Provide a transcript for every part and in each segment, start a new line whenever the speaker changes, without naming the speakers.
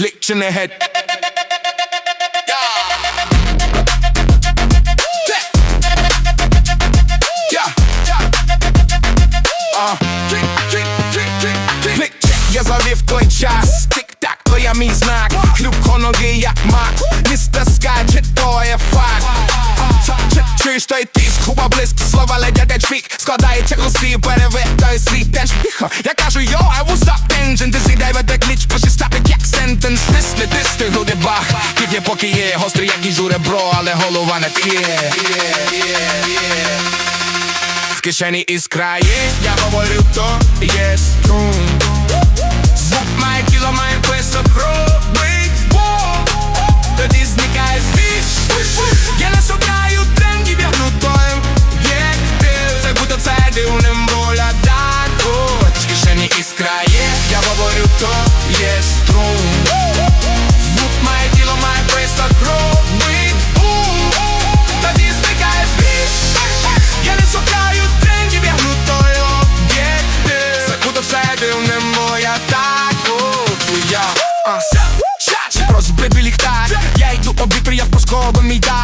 licks in the head. Stay deep. Губа блиск, слова ледять як шпік Складається глузді, перевик той слід теж тихо. Я кажу, йо, I will stop engine? Ти сідай веде кліч, пиши стапик як сентенс Тисни, тисни, груди бах. Кіт є поки є, гострий як їжу ребро Але голова не тє В кишені іскра є, я говорю, то є струн Звук має тіло, має писок дивним воля дару З кишені іскра є, я говорю, то є струм. Звук має тіло, має пристав кров бить бум. Тоді Я не шукаю трендів, я гну той об'єкти Закутався я дивним моя таку Твоя Розбитий ліхтар. Я йду обід, я в пусково мій дар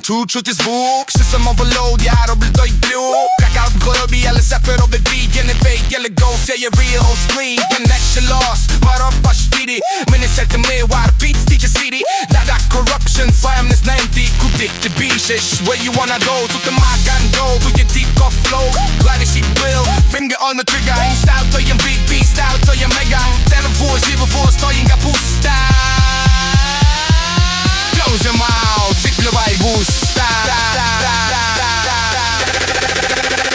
tu uczuć jest book. Krzyczam overload, ja robię to i blue. Knockout go robi, ale saper the beat Jeden
fake, jeden ghost, yeah, yeah,
real street Ten lepszy los, marow pasz pity My nie serce, my war beats, DJ city? Dada corruption, slimness 90 Kutik, the piszesz, where you wanna go? To the ma can go, tu your deep go flow. Glad she will, finger on the trigger Ain't style to your beat, beat style to your make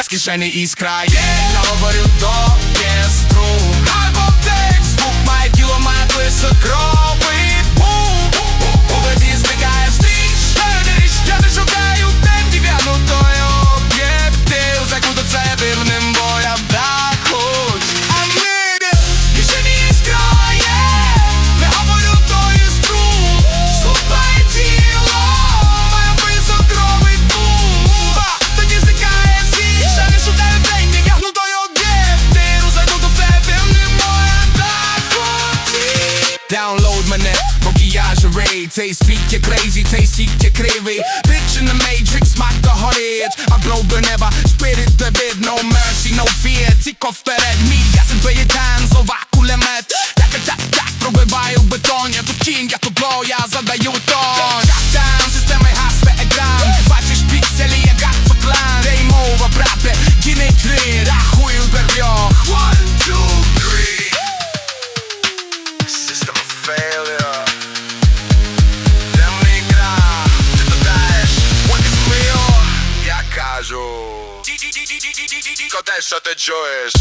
кишені іскра є, я говорю до струм Або текст, звук має тіло, має писок робить Taste beat, you're taste eat, you're Bitch in the matrix, smack the hot edge I blow the never, spit it the bit No mercy, no fear,
tick off the red meat, yes, and play it down garażu Co też, co?